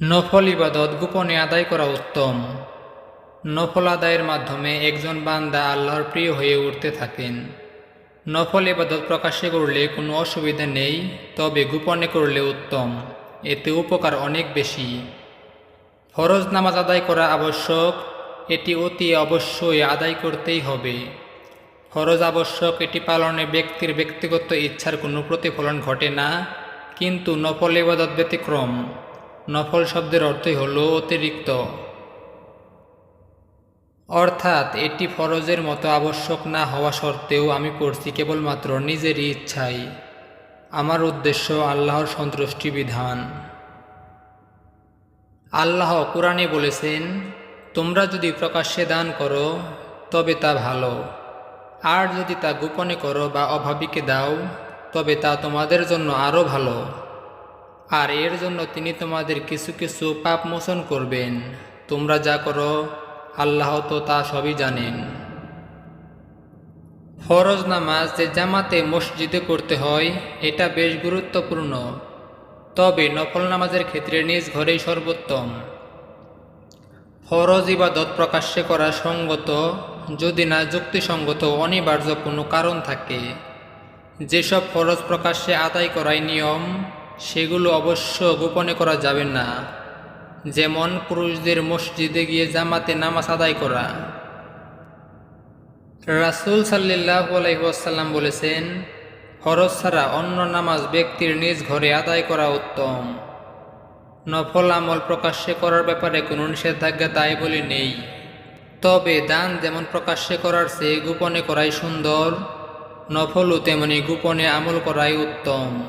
নফল ইবাদত গোপনে আদায় করা উত্তম। নফল আদায়ের মাধ্যমে একজন বান্দা আল্লাহর প্রিয় হয়ে উঠতে থাকেন। নফল ইবাদত প্রকাশ্যে করলে কোনো অসুবিধা নেই, তবে গোপনে করলে উত্তম। এতে উপকার অনেক বেশি। ফরজ নামাজ আদায় করা আবশ্যক, এটি অতি অবশ্যই আদায় করতেই হবে। ফরজ আবশ্যক, এটি পালনে ব্যক্তির ব্যক্তিগত ইচ্ছার কোনো প্রতিফলন ঘটে না, কিন্তু নফল ইবাদত ব্যতিক্রম। নফল শব্দের অর্থই হল অতিরিক্ত। অর্থাৎ এটি ফরজের মতো আবশ্যক না হওয়া সত্ত্বেও আমি পড়ছি কেবলমাত্র নিজেরই ইচ্ছাই। আমার উদ্দেশ্য আল্লাহর সন্তুষ্টি বিধান। আল্লাহ কোরআনে বলেছেন, তোমরা যদি প্রকাশ্যে দান করো, তবে তা ভালো। আর যদি তা গোপনে করো বা অভাবীকে দাও, তবে তা তোমাদের জন্য আরও ভালো। আর এর জন্য তিনি তোমাদের কিছু কিছু পাপ মোচন করবেন। তোমরা যা করো, আল্লাহ তো তা সবই জানেন। ফরজ নামাজ যে জামাতে মসজিদে করতে হয়, এটা বেশ গুরুত্বপূর্ণ। তবে নফল নামাজের ক্ষেত্রে নিজ ঘরেই সর্বোত্তম। ফরজ ইবাদত প্রকাশ্যে করা সঙ্গত, যদি না যুক্তিসঙ্গত অনিবার্য কোনো কারণ থাকে। যেসব ফরজ প্রকাশ্যে আদায় করাই নিয়ম সেগুলো অবশ্য গোপনে করা যাবে না। যেমন পুরুষদের মসজিদে গিয়ে জামাতে নামাজ আদায় করা। রাসুল সাল্লাহ আলাইসাল্লাম বলেছেন, ফরজ ছাড়া অন্য নামাজ ব্যক্তির নিজ ঘরে আদায় করা উত্তম। নফল আমল প্রকাশ্যে করার ব্যাপারে কোনো নিষেধাজ্ঞা তাই বলে নেই। তবে দান যেমন প্রকাশ্যে করার চেয়ে গোপনে করাই সুন্দর, নফলও তেমনি গোপনে আমল করাই উত্তম।